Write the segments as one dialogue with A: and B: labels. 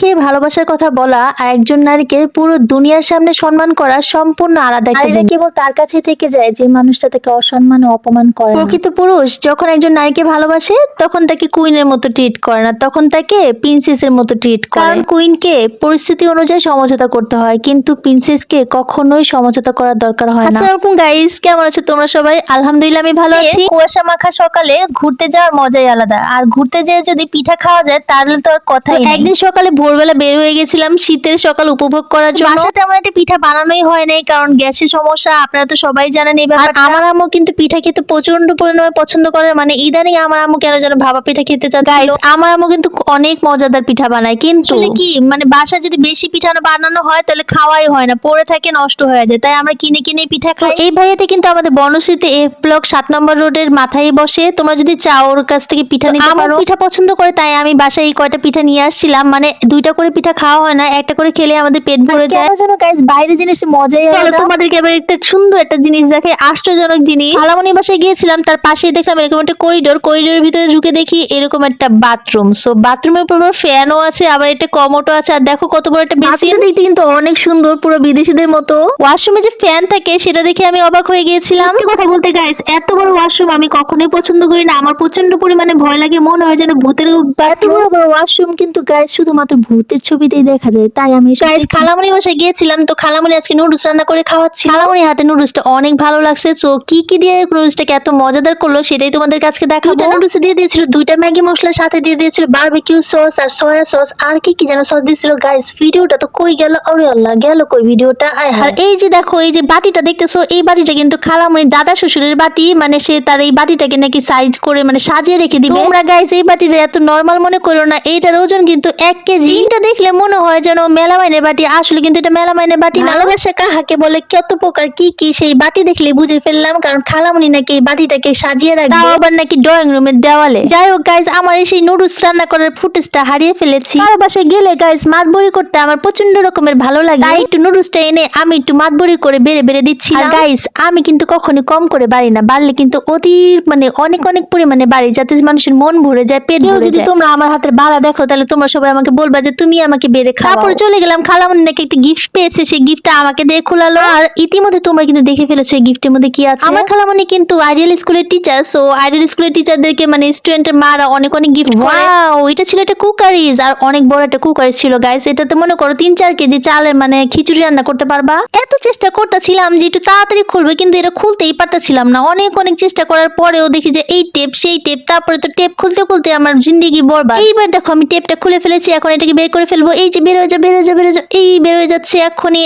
A: খেয়ে ভালোবাসার কথা বলা আর একজন নারীকে পুরো দুনিয়ার সামনে সম্মান করা সম্পূর্ণ আলাদা একটা জিনিস।
B: কেবল তার কাছে থেকে যায় যে মানুষটা তাকে অসম্মান ও অপমান করে
A: প্রকৃত পুরুষ যখন একজন নারীকে ভালোবাসে তখন তাকে কুইনের মতো ট্রিট করে না তখন তাকে প্রিন্সেসের মতো ট্রিট করে। কারণ কুইনকে পরিস্থিতি অনুযায়ী সমঝোতা করতে হয় কিন্তু প্রিন্সেসকে কখনোই সমঝোতা করার দরকার হয় না। আসসালামু গাইস কেমন আছো তোমরা সবাই? আলহামদুলিল্লাহ আমি ভালো আছি। কুয়াশা মাখা সকালে ঘুরতে যাওয়ার মজাই আলাদা। আর ঘুরতে যেয়ে যদি পিঠা খাওয়া যায় তাহলে তো আর কথাই নেই। একদিন সকালে ভোরবেলা বের হয়ে গেছিলাম শীতের সকাল উপভোগ করার জন্য। বাসাতে আমার একটা পিঠা বানানোই হয় নাই কারণ গ্যাসের সমস্যা আপনারা তো সবাই জানেন এই ব্যাপার আমার আম্মু কিন্তু পিঠা খেতে প্রচণ্ড পরিমাণে পছন্দ করে মানে ইদানিং আমার আম্মু কেন যেন ভাবা পিঠা খেতে চাচ্ছিল। আমার আম্মু কিন্তু অনেক মজাদার পিঠা বানায় কিন্তু কি মানে বাসায় যদি বেশি পিঠা বানানো হয় তাহলে খাওয়াই হয় না পড়ে থাকে নষ্ট হয়ে যায় তাই আমরা কিনে কিনে পিঠা খাই। এই ভাইয়াটা কিন্তু আমাদের বনশ্রীতে এফ ব্লক সাত নম্বর রোডের মাথায় বসে তোমরা যদি চাও ওর কাছ থেকে পিঠা নিতে পারো। পিঠা পছন্দ করে তাই আমি বাসায় এই কয়টা পিঠা নিয়ে আসছিলাম মানে দুইটা করে পিঠা খাওয়া হয় না একটা করে খেলে আমাদের পেট ভরে যায়।
B: যেন গাইস বাইরে জিনিসে মজাই আলাদা।
A: তোমাদেরকে এবার একটা সুন্দর একটা জিনিস দেখে আশ্চর্যজনক জিনিস। খালামণি বাসায় গিয়েছিলাম তার পাশেই দেখলাম এরকম একটা করিডোর করিডোরের ভিতরে ঢুকে দেখি এরকম একটা বাথরুম সো বাথরুমের উপর ফ্যানও আছে আবার একটা কমোটো আছে আর দেখো কত বড় একটা বেসিন দেখতে কিন্তু অনেক সুন্দর পুরো বিদেশিদের মতো। ওয়াশরুমে যে ফ্যান থাকে সেটা দেখে আমি অবাক হয়ে গিয়েছিলাম। কথা বলতে গাইস এত বড় ওয়াশরুম আমি কখনোই পছন্দ করি না। আমার প্রচণ্ড পরিমাণে ভয় লাগে মনে হয় যেন ভূতের
B: এত বড় বড় ওয়াশরুম কিন্তু গাইস শুধুমাত্র ভূতের ছবিতেই দেখা যায় তাই আমি
A: গাইস খালামণি বাসায় গিয়েছিলাম তো খালামণি আজকে নুডলস রান্না করে খাওয়াচ্ছি খালামণি হাতে নুডলসটা অনেক ভালো লাগছে তো কি কি দিয়ে নুডলসটাকে এত মজাদার করল সেটাই তোমাদের কাছে দেখাবো। দুইটা নুডলস দিয়ে দিয়েছিল দুইটা ম্যাগি মশলার সাথে দিয়ে দিয়েছিল বারবিকিউ সস আর সয়া সস আর কি কি যেন সস দিয়েছিল গাইস ভিডিওটা তো কই গেল? আরে আল্লাহ গেল কই ভিডিওটা? আর এই যে দেখো এই যে বাটিটা দেখতেছো এই বাটিটা কিন্তু খালামণি দাদা শ্বশুরের বাটি মানে সে তার এই বাটিটাকে নাকি সাইজ করে মানে সাজিয়ে রেখে দিবে। তোমরা গাইস এই বাটিটা এত নরমাল মনে করো না এইটার ওজন কিন্তু এক কেজি। এটা দেখলে মনে হয় যেন মেলামাইনের বাটি। আসলে কিন্তু এটা মেলামাইনের বাটি না। ভালোবাসা কাহাকে বলে? কত প্রকার কি কি সেই বাটি দেখলে বুঝে ফেললাম কারণ খালামণি নাকি এই বাটিটাকে সাজিয়ে রাখবে। তাও আবার নাকি ড্রয়িং রুমের দেওয়ালে। যাই হোক গাইস আমার এই সেই নুডলস রান্না করার ফুটেজটা হারিয়ে ফেলেছি। আর বাসায় গেলে গাইস মাতবড়ি করতে আমার প্রচণ্ড রকমের ভালো লাগে। তাই একটু নুডলসটা এনে আমি একটু মাতবড়ি করে বেড়ে বেড়ে দিচ্ছি আর গাইস আমি কিন্তু কখনো কম করে বাড়ি না। বাড়লে কিন্তু অতি মানে অনেক অনেক পরিমাণে বাড়ি যাতে মানুষের মন ভরে যায় পেট ভরে যদি তোমরা আমার হাতের বাড়া দেখো তাহলে তোমরা সবাই আমাকে বলবা যে তুমি আমাকে বেড়ে খাও তারপরে চলে গেলাম খালামনি নাকি একটা গিফট পেয়েছে সেই গিফটটা আমাকে দিয়ে খোলালো। আর ইতিমধ্যে তোমরা কিন্তু দেখে ফেলেছো এই গিফটের মধ্যে কি আছে। আমার খালামনি কিন্তু আইডিয়াল স্কুলের টিচার সো আইডিয়াল স্কুলের টিচারদেরকে মানে স্টুডেন্টের মারা অনেক অনেক গিফট করে। ওয়াও এটা ছিল একটা কুকারিজ আর অনেক বড় একটা কুকারিজ ছিল গাইস এটাতে মনে করো তিন চার কেজি চালের মানে খিচুড়ি রান্না করতে পারবা। এত চেষ্টা করতেছিলাম যে একটু তাড়াতাড়ি খুলবে কিন্তু এটা খুলতেই পারতেছিলাম না। অনেক অনেক চেষ্টা করার পরেও দেখি যে এই টেপ সেই টেপ তারপরে তো টেপ খুলতে খুলতে আমার জিন্দিগি বরবাদ। এইবার দেখো আমি টেপটা খুলে ফেলেছি এখন এটাকে বের করে ফেলব। এই যে বের হয়ে যা বের হয়ে যা বের হয়ে যা। এই বের হয়ে যাচ্ছে এখনই।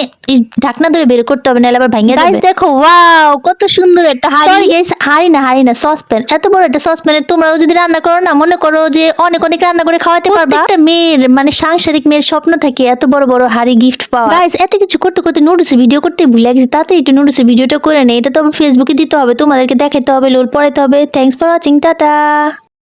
A: ঢাকনা ধরে বের করতে হবে নাহলে আবার ভেঙে যাবে। দেখো ওয়াও কত সুন্দর একটা হাড়ি। সরি গাইস হাড়ি না হাড়ি না সসপ্যান এত বড় একটা সসপ্যানে তোমরাও যদি রান্না করো না মনে করো যে অনেক অনেক রান্না করে খাওয়াতে পারবা। একটা মেয়ের মানে সাংসারিক মেয়ের স্বপ্ন থাকে এত বড় বড় হাড়ি গিফট পাওয়া গাইস এত কিছু করতে করতে নুডলস ভিডিও করতে ভুলে গেছি। তাতে একটু নুডলস ভিডিওটা করে নেই এটা তো ফেসবুকে দিতে হবে তোমাদেরকে দেখাতে হবে লোল পড়াতে হবে। Thanks for watching tata.